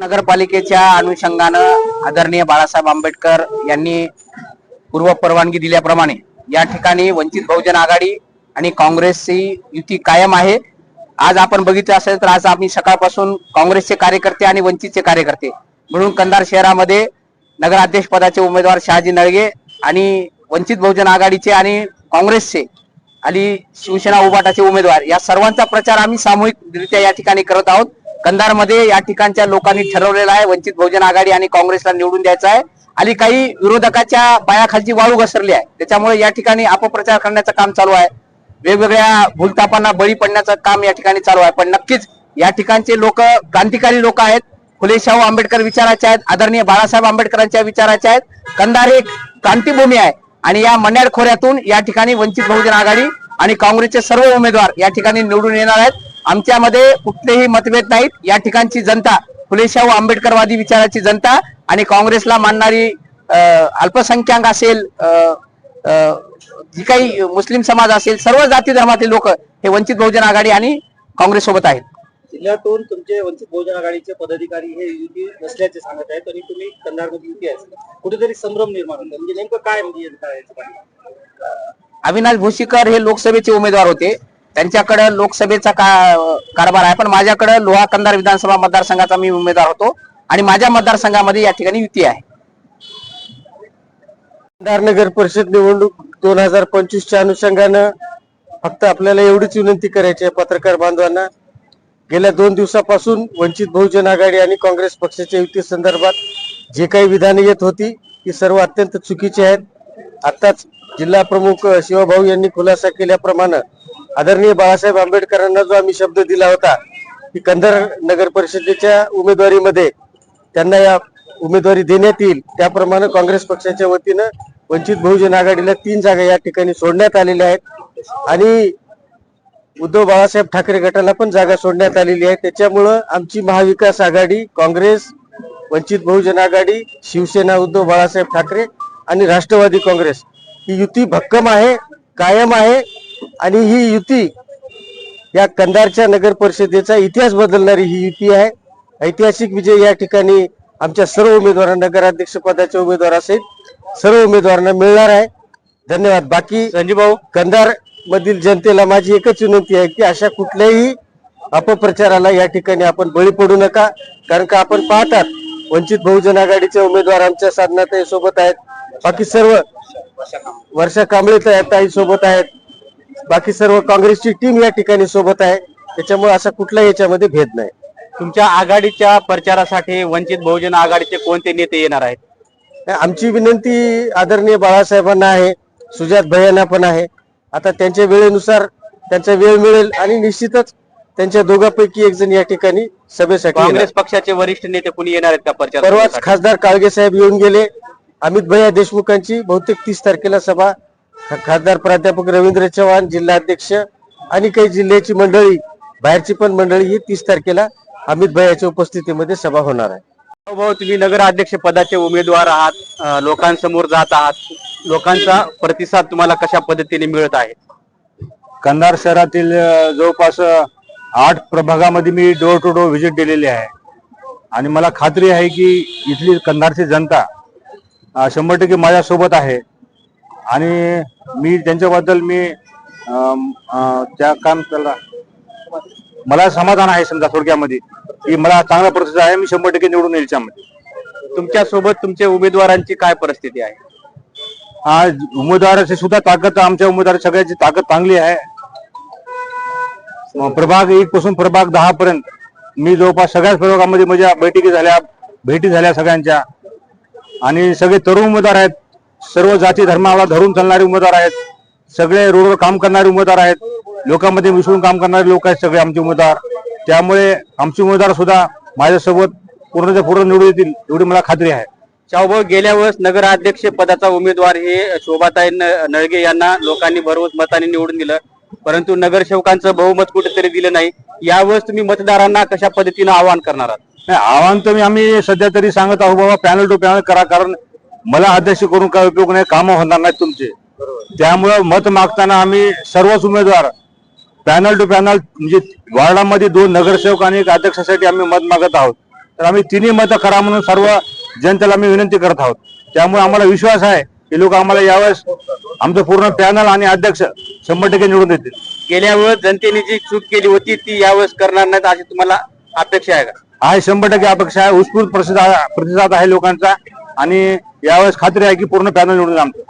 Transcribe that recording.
नगरपालिकेच्या अनुषंगानं आदरणीय बाळासाहेब आंबेडकर यांनी पूर्व परवानगी दिल्याप्रमाणे या ठिकाणी वंचित बहुजन आघाडी आणि काँग्रेसची युती कायम आहे. आज आपण बघितलं असेल तर आज आम्ही सकाळपासून काँग्रेसचे कार्यकर्ते आणि वंचितचे कार्यकर्ते म्हणून कंधार शहरामध्ये नगराध्यक्ष पदाचे उमेदवार शहाजी नळगे आणि वंचित बहुजन आघाडीचे आणि काँग्रेसचे आणि शिवसेना उभाटाचे उमेदवार या सर्वांचा प्रचार आम्ही सामूहिकरित्या या ठिकाणी करत आहोत. कंधारमध्ये या ठिकाणच्या लोकांनी ठरवलेलं आहे. वंचित बहुजन आघाडी आणि काँग्रेसला निवडून द्यायचं आहे. आणि काही विरोधकाच्या पायाखालची वाळू घसरली आहे. त्याच्यामुळे या ठिकाणी अपप्रचार करण्याचं काम चालू आहे. वेगवेगळ्या भूलतापांना बळी पडण्याचं काम या ठिकाणी चालू आहे. पण नक्कीच या ठिकाणचे लोक क्रांतिकारी लोक आहेत. फुले शाहू आंबेडकर विचाराचे आहेत. आदरणीय बाळासाहेब आंबेडकरांच्या विचाराचे आहेत. कंधार एक क्रांतीभूमी आहे. आणि या मन्याड खोऱ्यातून या ठिकाणी वंचित बहुजन आघाडी आणि काँग्रेसचे सर्व उमेदवार या ठिकाणी निवडून येणार आहेत. आमच्यामध्ये कुठलेही मतभेद नाहीत. या ठिकाणची जनता फुले शाहू आंबेडकरवादी विचाराची जनता आणि काँग्रेसला मानणारी अल्पसंख्याक असेल जी काही मुस्लिम समाज असेल सर्व जाती धर्मातील लोक हे वंचित बहुजन आघाडी आणि काँग्रेस सोबत आहेत. जिल्ह्यातून तुमचे वंचित बहुजन आघाडीचे पदाधिकारी हे युती नसल्याचे सांगत आहेत. आणि तुम्ही कंधारमध्ये युती आहे. कुठेतरी संभ्रम निर्माण होतो. म्हणजे नेमकं काय म्हणजे? अविनाश भोशीकर हे लोकसभेचे उमेदवार होते. त्यांच्याकडे लोकसभेचा का कारभार आहे. पण माझ्याकडे लोहा कंधार विधानसभा मतदारसंघाचा मी उमेदवार होतो आणि माझ्या मतदारसंघामध्ये या ठिकाणी युती आहे. नगर परिषद निवडणूक दोन हजार पंचवीसच्या अनुषंगानं फक्त आपल्याला एवढीच विनंती करायची आहे पत्रकार बांधवांना. गेल्या दोन दिवसापासून वंचित बहुजन आघाडी आणि काँग्रेस पक्षाच्या युती संदर्भात जे काही विधाने येत होती ती सर्व अत्यंत चुकीची आहेत. आताच जिल्हा प्रमुख शिवभाऊ यांनी खुलासा केल्याप्रमाणे आदरणीय बाळासाहेब आंबेडकरांना जो आम्ही शब्द दिला होता की कंधार नगर परिषदेच्या उमेदवारीमध्ये त्यांना या उमेदवारी देण्यात येईल त्याप्रमाणे काँग्रेस पक्षाच्या वतीनं वंचित बहुजन आघाडीला तीन जागा या ठिकाणी सोडण्यात आलेल्या आहेत. आणि उद्धव बाळासाहेब ठाकरे गटाला पण जागा सोडण्यात आलेली आहे. त्याच्यामुळं आमची महाविकास आघाडी काँग्रेस वंचित बहुजन आघाडी शिवसेना उद्धव बाळासाहेब ठाकरे आणि राष्ट्रवादी काँग्रेस ही युती भक्कम आहे कायम आहे. आणि ही युती या कंधारच्या नगर परिषदेचा इतिहास बदलणारी ही युती आहे. ऐतिहासिक विजय या ठिकाणी आमच्या सर्व उमेदवारांना नगराध्यक्ष पदाचे उमेदवार असेल सर्व उमेदवारांना मिळणार आहे. धन्यवाद. बाकी संजीव भाऊ. कंधार मधील जनतेला माझी एकच विनंती आहे की अशा कुठल्याही अपप्रचाराला या ठिकाणी आपण बळी पडू नका कारण का आपण पाहतात वंचित बहुजन आघाडीचे उमेदवार आमच्या साधनाताई सोबत आहेत. बाकी सर्व वर्षा कांबळे ताई सोबत आहेत. बाकी सर्व काँग्रेसची टीम या ठिकाणी सोबत आहे. त्याच्यामुळे असा कुठलाही याच्यामध्ये भेद नाही. तुमच्या आघाडीच्या प्रचारासाठी वंचित बहुजन आघाडीचे कोणते नेते येणार आहेत? आमची विनंती आदरणीय बाळासाहेबांना आहे. सुजात भैयांना पण आहे. आता त्यांच्या वेळेनुसार त्यांचा वेळ मिळेल आणि निश्चितच त्यांच्या दोघांपैकी एक जण या ठिकाणी सभेसाठी. काँग्रेस पक्षाचे वरिष्ठ नेते कुणी येणार आहेत का परवाच प्रचार खासदार काळगे साहेब येऊन गेले. अमित भैया देशमुखांची बहुतेक तीस तारखेला सभा खासदार प्राध्यापक रवींद्र चव्हाण जिल्हाध्यक्ष आणि काही जिल्ह्याची मंडळी बाहेरची पण मंडळी ही तीस तारखेला अमित भैयाच्या उपस्थितीमध्ये सभा होणार आहे. भाऊ तुम्ही नगराध्यक्ष पदाचे उमेदवार आहात लोकांसमोर जात आहात. लोकांचा प्रतिसाद तुम्हाला कशा पद्धतीने मिळत आहे? कंधार शहरातील जवळपास आठ प्रभागामध्ये मी डोर टू डोर व्हिजिट दिलेली आहे. आणि मला खात्री आहे की इथली कंधारची जनता शंभर टक्के माझ्यासोबत आहे. आणि मी त्यांच्याबद्दल मी त्या काम त्याला मला समाधान आहे समजा थोडक्यामध्ये. की मला चांगला प्रतिसाद आहे मी शंभर टक्के निवडून येईल त्यामध्ये. तुमच्यासोबत तुमच्या उमेदवारांची काय परिस्थिती आहे? आज उमेदवाराची सुद्धा ताकद आमच्या उमेदवार सगळ्याची ताकद चांगली आहे. प्रभाग एक पासून प्रभाग दहा पर्यंत मी जवळपास सगळ्याच प्रभागामध्ये माझ्या बैठकी झाल्या भेटी झाल्या सगळ्यांच्या. आणि सगळे तरुण उमेदवार आहेत. सर्व जाती धर्माला धरून चालणारे उमेदवार आहेत. सगळे रोडवर काम करणारे उमेदवार आहेत. लोकांमध्ये मिसळून काम करणारे लोक आहेत सगळे आमचे उमेदवार. त्यामुळे आमचे उमेदवार सुद्धा माझ्यासोबत पूर्णच्या पूर्ण निवडून येतील एवढी मला खात्री आहे. शाहूभाऊ गेल्या वेळेस नगराध्यक्ष पदाचा उमेदवार हे शोभाताई नळगे यांना लोकांनी भरवत मताने निवडून दिलं. परंतु नगरसेवकांचं बहुमत कुठेतरी दिलं नाही. यावेळेस तुम्ही मतदारांना कशा पद्धतीनं आवाहन करणार आहात? आव्हान तर मी आम्ही सध्या तरी सांगत आहोत बाबा पॅनल टू पॅनल करा. कारण मला अध्यक्ष करून काय उपयोग नाही कामं होणार नाहीत तुमचे. त्यामुळं मत मागताना आम्ही सर्वच उमेदवार पॅनल टू पॅनल म्हणजे वार्डामध्ये दोन नगरसेवक आणि एक अध्यक्षासाठी आम्ही मत मागत आहोत. तर आम्ही तिन्ही मतं करा म्हणून सर्व जनतेला आम्ही विनंती करत आहोत. त्यामुळे आम्हाला विश्वास आहे की लोक आम्हाला यावेळेस आमचं पूर्ण पॅनल आणि अध्यक्ष शंभर टक्के निवडून देतील. गेल्या वेळेस जनतेने जी चूक केली होती ती यावेळेस करणार नाहीत अशी तुम्हाला अपेक्षा आहे का? आहे शंभर टक्के अपेक्षा आहे. उत्स्फूर्त प्रतिसाद प्रतिसाद आहे लोकांचा आणि यावेळेस खात्री आहे की पूर्ण पॅनल निवडून आमचं.